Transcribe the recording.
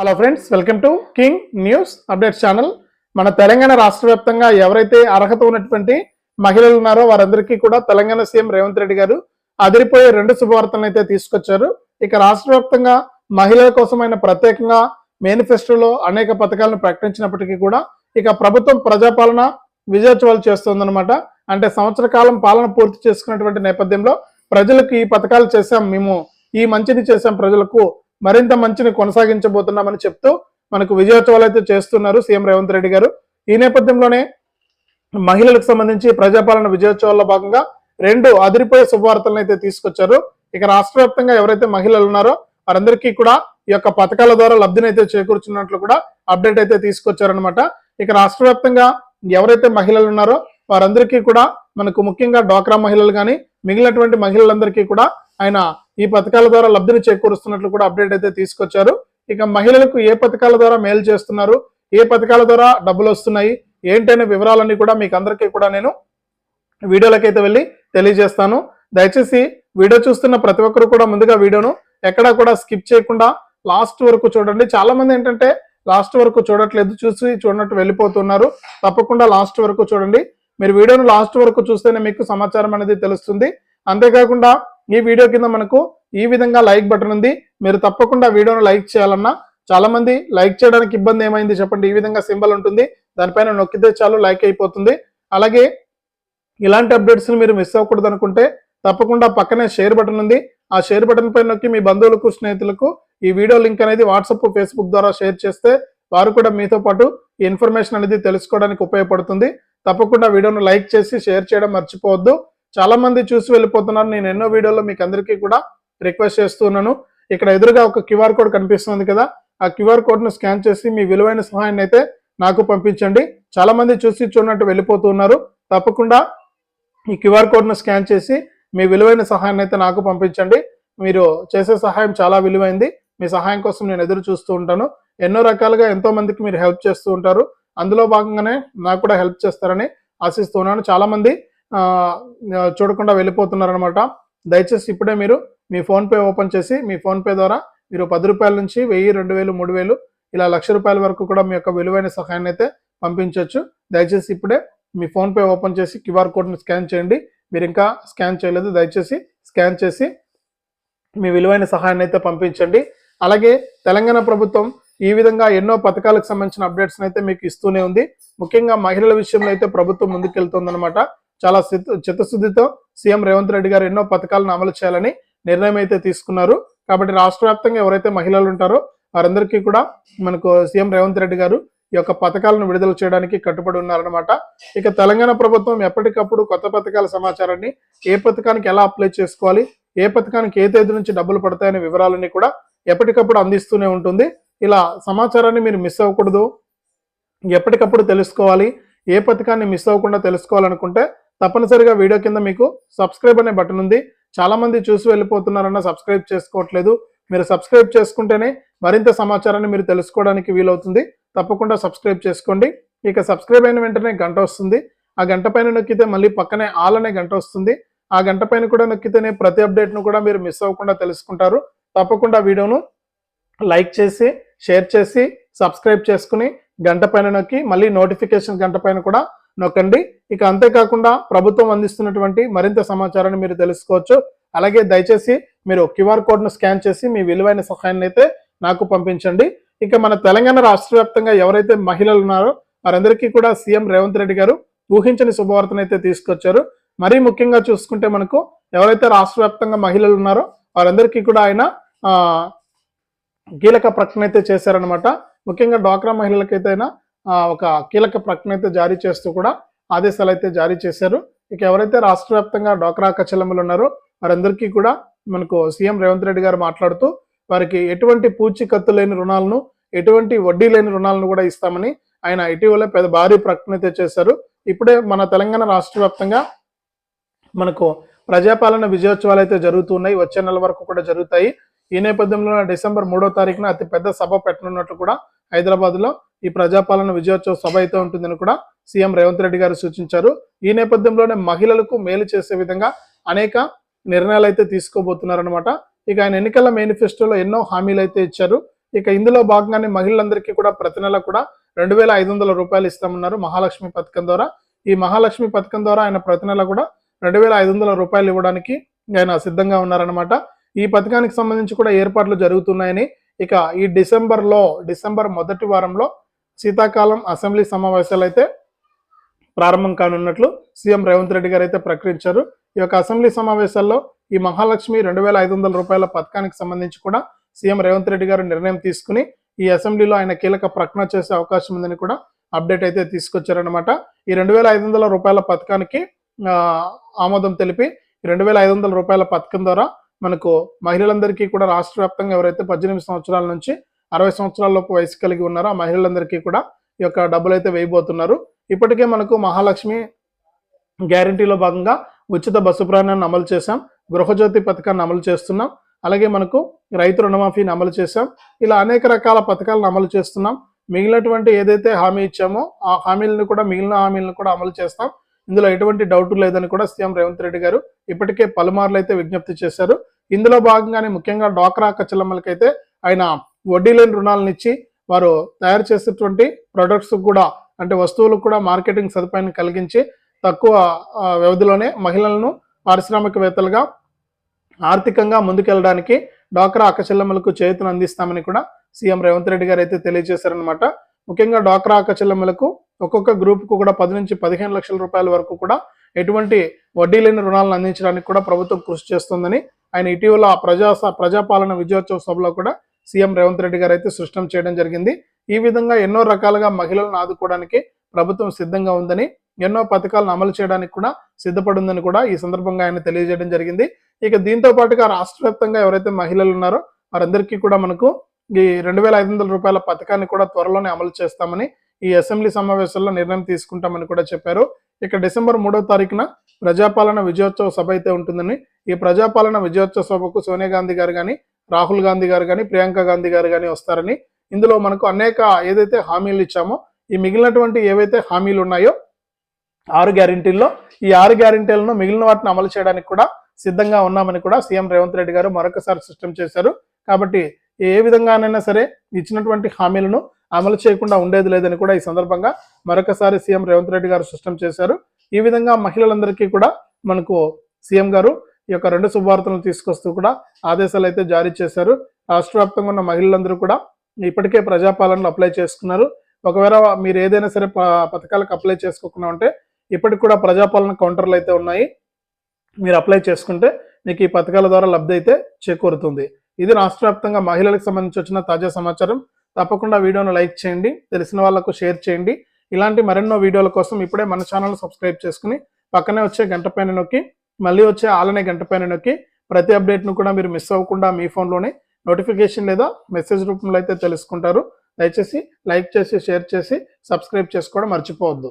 Hello friends welcome to King News updates channel మన తెలంగాణ రాష్ట్ర వ్యాప్తంగా ఎవరైతే అర్హత ఉన్నటువంటి మహిళలు ఉన్నారో వారందరికీ కూడా తెలంగాణ సీఎం రేవంత్ రెడ్డి గారు అదిరిపోయే రెండు శుభవార్తలను అయితే తీసుకొచ్చారు. ఇక రాష్ట్ర వ్యాప్తంగా మహిళల కోసమైన ప్రత్యేకంగా మేనిఫెస్టోలో అనేక పథకాలను ప్రకటించినప్పటికీ కూడా ఇక ప్రభుత్వం ప్రజాపాలన విజయోత్సవాలు చేస్తుందన్నమాట. అంటే సంవత్సర కాలం పాలన పూర్తి చేసుకున్నటువంటి నేపథ్యంలో ప్రజలకు ఈ పథకాలు చేశాం మేము ఈ మంచిని చేశాం ప్రజలకు మరింత మంచిని కొనసాగించబోతున్నామని చెప్తూ మనకు విజయోత్సవాలు అయితే చేస్తున్నారు సీఎం రేవంత్ రెడ్డి గారు. ఈ నేపథ్యంలోనే మహిళలకు సంబంధించి ప్రజాపాలన విజయోత్సవాల్లో భాగంగా రెండు అదిరిపోయే శుభవార్తలను అయితే తీసుకొచ్చారు. ఇక రాష్ట్ర ఎవరైతే మహిళలు ఉన్నారో వారందరికీ కూడా ఈ యొక్క పథకాల ద్వారా లబ్ధినైతే చేకూర్చున్నట్లు కూడా అప్డేట్ అయితే తీసుకొచ్చారనమాట ఇక రాష్ట్ర ఎవరైతే మహిళలు ఉన్నారో వారందరికీ కూడా మనకు ముఖ్యంగా డ్వాక్రా మహిళలు కానీ మిగిలినటువంటి మహిళలందరికీ కూడా ఆయన ఈ పథకాల ద్వారా లబ్ధిని చేకూరుస్తున్నట్లు కూడా అప్డేట్ అయితే తీసుకొచ్చారు. ఇక మహిళలకు ఏ పథకాల ద్వారా మేలు చేస్తున్నారు? ఏ పథకాల ద్వారా డబ్బులు వస్తున్నాయి? ఏంటనే వివరాలన్నీ కూడా మీకు అందరికీ కూడా నేను వీడియోలకైతే వెళ్ళి తెలియజేస్తాను. దయచేసి వీడియో చూస్తున్న ప్రతి ఒక్కరు కూడా ముందుగా వీడియోను ఎక్కడా కూడా స్కిప్ చేయకుండా లాస్ట్ వరకు చూడండి. చాలా మంది ఏంటంటే లాస్ట్ వరకు చూడట్లేదు చూసి చూడనట్టు వెళ్ళిపోతున్నారు. తప్పకుండా లాస్ట్ వరకు చూడండి. మీరు వీడియోను లాస్ట్ వరకు చూస్తేనే మీకు సమాచారం అనేది తెలుస్తుంది. అంతేకాకుండా ఈ వీడియో కింద మనకు ఈ విధంగా లైక్ బటన్ ఉంది. మీరు తప్పకుండా వీడియోను లైక్ చేయాలన్నా చాలా మంది లైక్ చేయడానికి ఇబ్బంది ఏమైంది చెప్పండి. ఈ విధంగా సింబల్ ఉంటుంది. దానిపైన నొక్కితే చాలు లైక్ అయిపోతుంది. అలాగే ఇలాంటి అప్డేట్స్ మీరు మిస్ అవ్వకూడదు అనుకుంటే తప్పకుండా పక్కనే షేర్ బటన్ ఉంది. ఆ షేర్ బటన్ పైన నొక్కి మీ బంధువులకు స్నేహితులకు ఈ వీడియో లింక్ అనేది వాట్సాప్ ఫేస్బుక్ ద్వారా షేర్ చేస్తే వారు కూడా మీతో పాటు ఈ ఇన్ఫర్మేషన్ అనేది తెలుసుకోవడానికి ఉపయోగపడుతుంది. తప్పకుండా వీడియోను లైక్ చేసి షేర్ చేయడం మర్చిపోవద్దు. చాలా మంది చూసి వెళ్ళిపోతున్నారు. నేను ఎన్నో వీడియోలో మీకు అందరికీ కూడా రిక్వెస్ట్ చేస్తున్నాను. ఇక్కడ ఎదురుగా ఒక క్యూఆర్ కోడ్ కనిపిస్తుంది కదా ఆ క్యూఆర్ కోడ్ను స్కాన్ చేసి మీ విలువైన సహాయాన్ని అయితే నాకు పంపించండి. చాలా మంది చూసి చూడనట్టు వెళ్ళిపోతున్నారు. తప్పకుండా ఈ క్యూఆర్ కోడ్ను స్కాన్ చేసి మీ విలువైన సహాయాన్ని అయితే నాకు పంపించండి. మీరు చేసే సహాయం చాలా విలువైంది. మీ సహాయం కోసం నేను ఎదురు చూస్తూ ఉంటాను. ఎన్నో రకాలుగా ఎంతో మందికి మీరు హెల్ప్ చేస్తూ ఉంటారు. అందులో భాగంగానే నాకు కూడా హెల్ప్ చేస్తారని ఆశిస్తున్నాను. చాలా మంది చూడకుండా వెళ్ళిపోతున్నారు అనమాట దయచేసి ఇప్పుడే మీరు మీ ఫోన్పే ఓపెన్ చేసి మీ ఫోన్పే ద్వారా మీరు పది రూపాయల నుంచి వెయ్యి రెండు వేలు మూడు వేలు ఇలా లక్ష రూపాయల వరకు కూడా మీ యొక్క విలువైన సహాయాన్ని అయితే పంపించవచ్చు దయచేసి ఇప్పుడే మీ ఫోన్పే ఓపెన్ చేసి క్యూఆర్ కోడ్ని స్కాన్ చేయండి. మీరు ఇంకా స్కాన్ చేయలేదు. దయచేసి స్కాన్ చేసి మీ విలువైన సహాయాన్ని అయితే పంపించండి. అలాగే తెలంగాణ ప్రభుత్వం ఈ విధంగా ఎన్నో పథకాలకు సంబంధించిన అప్డేట్స్ అయితే మీకు ఇస్తూనే ఉంది. ముఖ్యంగా మహిళల విషయంలో అయితే ప్రభుత్వం ముందుకెళ్తుందనమాట చాలా చిత్తశుద్ధితో సీఎం రేవంత్ రెడ్డి గారు ఎన్నో పథకాలను అమలు చేయాలని నిర్ణయం అయితే తీసుకున్నారు. కాబట్టి రాష్ట్ర వ్యాప్తంగా ఎవరైతే మహిళలు ఉంటారో వారందరికీ కూడా మనకు సీఎం రేవంత్ రెడ్డి గారు ఈ యొక్క పథకాలను విడుదల చేయడానికి కట్టుబడి ఉన్నారనమాట ఇక తెలంగాణ ప్రభుత్వం ఎప్పటికప్పుడు కొత్త పథకాల సమాచారాన్ని ఏ పథకానికి ఎలా అప్లై చేసుకోవాలి ఏ పథకానికి ఏ తేదీ నుంచి డబ్బులు పడతాయనే వివరాలన్నీ కూడా ఎప్పటికప్పుడు అందిస్తూనే ఉంటుంది. ఇలా సమాచారాన్ని మీరు మిస్ అవ్వకూడదు. ఎప్పటికప్పుడు తెలుసుకోవాలి. ఏ పథకాన్ని మిస్ అవ్వకుండా తెలుసుకోవాలనుకుంటే తప్పనిసరిగా వీడియో కింద మీకు సబ్స్క్రైబ్ అనే బటన్ ఉంది. చాలా మంది చూసి వెళ్ళిపోతున్నారన్న సబ్స్క్రైబ్ చేసుకోవట్లేదు. మీరు సబ్స్క్రైబ్ చేసుకుంటేనే మరింత సమాచారాన్ని మీరు తెలుసుకోవడానికి వీలవుతుంది. తప్పకుండా సబ్స్క్రైబ్ చేసుకోండి. ఇక సబ్స్క్రైబ్ అయిన వెంటనే గంట వస్తుంది. ఆ గంట పైన నొక్కితే మళ్ళీ పక్కనే ఆల్ అనే గంట వస్తుంది. ఆ గంట పైన కూడా నొక్కితేనే ప్రతి అప్డేట్ను కూడా మీరు మిస్ అవ్వకుండా తెలుసుకుంటారు. తప్పకుండా వీడియోను లైక్ చేసి షేర్ చేసి సబ్స్క్రైబ్ చేసుకుని గంట పైన నొక్కి మళ్ళీ నోటిఫికేషన్ గంట పైన కూడా నొక్కండి. ఇక అంతేకాకుండా ప్రభుత్వం అందిస్తున్నటువంటి మరింత సమాచారాన్ని మీరు తెలుసుకోవచ్చు. అలాగే దయచేసి మీరు క్యూఆర్ కోడ్ను స్కాన్ చేసి మీ విలువైన సహాయాన్ని అయితే నాకు పంపించండి. ఇక మన తెలంగాణ రాష్ట్ర వ్యాప్తంగా ఎవరైతే మహిళలు ఉన్నారో వారందరికీ కూడా సీఎం రేవంత్ రెడ్డి గారు ఊహించని శుభవార్తను అయితే తీసుకొచ్చారు. మరీ ముఖ్యంగా చూసుకుంటే మనకు ఎవరైతే రాష్ట్ర వ్యాప్తంగా మహిళలు ఉన్నారో వారందరికీ కూడా ఆయన కీలక ప్రకటన అయితే చేశారనమాట ముఖ్యంగా డ్వాక్రా మహిళలకైతే ఆయన ఒక కీలక ప్రకటన అయితే జారీ చేస్తూ కూడా ఆదేశాలు అయితే జారీ చేశారు. ఇక ఎవరైతే రాష్ట్ర వ్యాప్తంగా డ్వాక్రా కచలములు ఉన్నారో వారందరికీ కూడా మనకు సీఎం రేవంత్ రెడ్డి గారు మాట్లాడుతూ వారికి ఎటువంటి పూచీకత్తు లేని రుణాలను ఎటువంటి వడ్డీ లేని రుణాలను కూడా ఇస్తామని ఆయన ఇటీవల పెద్ద భారీ ప్రకటన అయితే చేశారు. ఇప్పుడే మన తెలంగాణ రాష్ట్ర వ్యాప్తంగా మనకు ప్రజాపాలన విజయోత్సవాలు అయితే జరుగుతున్నాయి. వచ్చే నెల వరకు కూడా జరుగుతాయి. ఈ నేపథ్యంలో డిసెంబర్ మూడో తారీఖున అతి పెద్ద సభ పెట్టనున్నట్లు కూడా హైదరాబాద్లో ఈ ప్రజాపాలన విజయోత్సవ సభ అయితే ఉంటుందని కూడా సీఎం రేవంత్ రెడ్డి గారు సూచించారు. ఈ నేపథ్యంలోనే మహిళలకు మేలు చేసే విధంగా అనేక నిర్ణయాలు అయితే తీసుకోబోతున్నారనమాట ఇక ఆయన ఎన్నికల మేనిఫెస్టోలో ఎన్నో హామీలు అయితే ఇచ్చారు. ఇక ఇందులో భాగంగానే మహిళలందరికీ కూడా ప్రతి నెల కూడా రెండు వేల ఐదు వందల రూపాయలు ఇస్తామన్నారు మహాలక్ష్మి పథకం ద్వారా. ఈ మహాలక్ష్మి పథకం ద్వారా ఆయన ప్రతి నెల కూడా రెండు వేల ఐదు వందల రూపాయలు ఇవ్వడానికి ఆయన సిద్ధంగా ఉన్నారనమాట ఈ పథకానికి సంబంధించి కూడా ఏర్పాట్లు జరుగుతున్నాయని ఇక ఈ డిసెంబర్లో డిసెంబర్ మొదటి వారంలో శీతాకాలం అసెంబ్లీ సమావేశాలు అయితే ప్రారంభం కానున్నట్లు సీఎం రేవంత్ రెడ్డి గారు అయితే ప్రకటించారు. ఈ యొక్క అసెంబ్లీ సమావేశాల్లో ఈ మహాలక్ష్మి రెండు వేల ఐదు వందల రూపాయల పథకానికి సంబంధించి కూడా సీఎం రేవంత్ రెడ్డి గారు నిర్ణయం తీసుకుని ఈ అసెంబ్లీలో ఆయన కీలక ప్రకటన చేసే అవకాశం ఉందని కూడా అప్డేట్ అయితే తీసుకొచ్చారనమాట ఈ రెండు వేల ఐదు వందల రూపాయల పథకానికి ఆమోదం తెలిపి రెండు వేల ఐదు వందల రూపాయల పథకం ద్వారా మనకు మహిళలందరికీ కూడా రాష్ట్ర వ్యాప్తంగా ఎవరైతే పద్దెనిమిది సంవత్సరాల నుంచి అరవై సంవత్సరాల లోపు వయసు కలిగి ఉన్నారో. ఆ మహిళలందరికీ కూడా ఈ యొక్క డబ్బులు అయితే వేయబోతున్నారు. ఇప్పటికే మనకు మహాలక్ష్మి గ్యారంటీలో భాగంగా ఉచిత బస్సు ప్రయాణాన్ని అమలు చేశాం. గృహజ్యోతి పథకాన్ని అమలు చేస్తున్నాం. అలాగే మనకు రైతు రుణమాఫీని అమలు చేశాం. ఇలా అనేక రకాల పథకాలను అమలు చేస్తున్నాం. మిగిలినటువంటి ఏదైతే హామీ ఇచ్చామో ఆ హామీలను కూడా మిగిలిన హామీలను కూడా అమలు చేస్తాం. ఇందులో ఎటువంటి డౌట్ లేదని కూడా సీఎం రేవంత్ రెడ్డి గారు ఇప్పటికే పలుమార్లు అయితే విజ్ఞప్తి చేశారు. ఇందులో భాగంగానే ముఖ్యంగా డ్వాక్రా కచ్చలమ్మలకైతే ఆయన వడ్డీ లేని రుణాలను ఇచ్చి వారు తయారు చేసేటువంటి ప్రొడక్ట్స్ కూడా అంటే వస్తువులకు కూడా మార్కెటింగ్ సదుపాయాన్ని కలిగించి తక్కువ వ్యవధిలోనే మహిళలను పారిశ్రామికవేత్తలుగా ఆర్థికంగా ముందుకెళ్ళడానికి డ్వాక్రా అక్కచెల్లెమ్మలకు చేతులు అందిస్తామని కూడా సీఎం రేవంత్ రెడ్డి గారు అయితే తెలియజేశారనమాట ముఖ్యంగా డ్వాక్రా అక్కచెల్లెమ్మలకు ఒక్కొక్క గ్రూప్కు కూడా పది నుంచి పదిహేను లక్షల రూపాయల వరకు కూడా ఎటువంటి వడ్డీ లేని రుణాలను అందించడానికి కూడా ప్రభుత్వం కృషి చేస్తుందని ఆయన ఇటీవల ప్రజా ప్రజాపాలన విజయోత్సవ సభలో కూడా సీఎం రేవంత్ రెడ్డి గారు అయితే సృష్టం చేయడం జరిగింది. ఈ విధంగా ఎన్నో రకాలుగా మహిళలను ఆదుకోవడానికి ప్రభుత్వం సిద్ధంగా ఉందని ఎన్నో పథకాలను అమలు చేయడానికి కూడా సిద్ధపడిందని కూడా ఈ సందర్భంగా ఆయన తెలియజేయడం జరిగింది. ఇక దీంతో పాటుగా రాష్ట్ర వ్యాప్తంగా ఎవరైతే మహిళలు ఉన్నారో వారందరికీ కూడా మనకు ఈ రెండు వేల ఐదు వందల రూపాయల పథకాన్ని కూడా త్వరలోనే అమలు చేస్తామని ఈ అసెంబ్లీ సమావేశంలో నిర్ణయం తీసుకుంటామని కూడా చెప్పారు. ఇక డిసెంబర్ మూడో తారీఖున ప్రజాపాలన విజయోత్సవ సభ అయితే ఉంటుందని ఈ ప్రజాపాలన విజయోత్సవ సభకు సోనియా గాంధీ గారు కానీ రాహుల్ గాంధీ గారు కానీ ప్రియాంక గాంధీ గారు కానీ వస్తారని ఇందులో మనకు అనేక ఏదైతే హామీలు ఇచ్చామో ఈ మిగిలినటువంటి ఏవైతే హామీలు ఉన్నాయో ఆరు గ్యారెంటీల్లో ఈ ఆరు గ్యారెంటీలను మిగిలిన వాటిని అమలు చేయడానికి కూడా సిద్ధంగా ఉన్నామని కూడా సీఎం రేవంత్ రెడ్డి గారు మరొకసారి స్పష్టం చేశారు. కాబట్టి ఏ విధంగానైనా సరే ఇచ్చినటువంటి హామీలను అమలు చేయకుండా ఉండేది లేదని కూడా ఈ సందర్భంగా మరొకసారి సీఎం రేవంత్ రెడ్డి గారు స్పష్టం చేశారు. ఈ విధంగా మహిళలందరికీ కూడా మనకు సీఎం గారు ఈ యొక్క రెండు శుభవార్తలను తీసుకొస్తూ కూడా ఆదేశాలు అయితే జారీ చేశారు. రాష్ట్ర ఉన్న మహిళలందరూ కూడా ఇప్పటికే ప్రజాపాలనలు అప్లై చేసుకున్నారు. ఒకవేళ మీరు ఏదైనా సరే పథకాలకు అప్లై చేసుకోకుండా ఉంటే ఇప్పటికి కూడా ప్రజాపాలన కౌంటర్లు అయితే ఉన్నాయి. మీరు అప్లై చేసుకుంటే మీకు ఈ పథకాల ద్వారా లబ్ధి అయితే చేకూరుతుంది. ఇది రాష్ట్ర వ్యాప్తంగా మహిళలకు సంబంధించి వచ్చిన తాజా సమాచారం. తప్పకుండా వీడియోను లైక్ చేయండి తెలిసిన వాళ్ళకు షేర్ చేయండి. ఇలాంటి మరెన్నో వీడియోల కోసం ఇప్పుడే మన ఛానల్ సబ్స్క్రైబ్ చేసుకుని పక్కనే వచ్చే గంట పైన నొక్కి మళ్ళీ వచ్చే ఆలనే గంట పైన నొక్కి ప్రతి అప్డేట్ను కూడా మీరు మిస్ అవ్వకుండా మీ ఫోన్లోనే నోటిఫికేషన్ లేదా మెసేజ్ రూపంలో అయితే తెలుసుకుంటారు. దయచేసి లైక్ చేసి షేర్ చేసి సబ్స్క్రైబ్ చేసుకోవడం మర్చిపోవద్దు.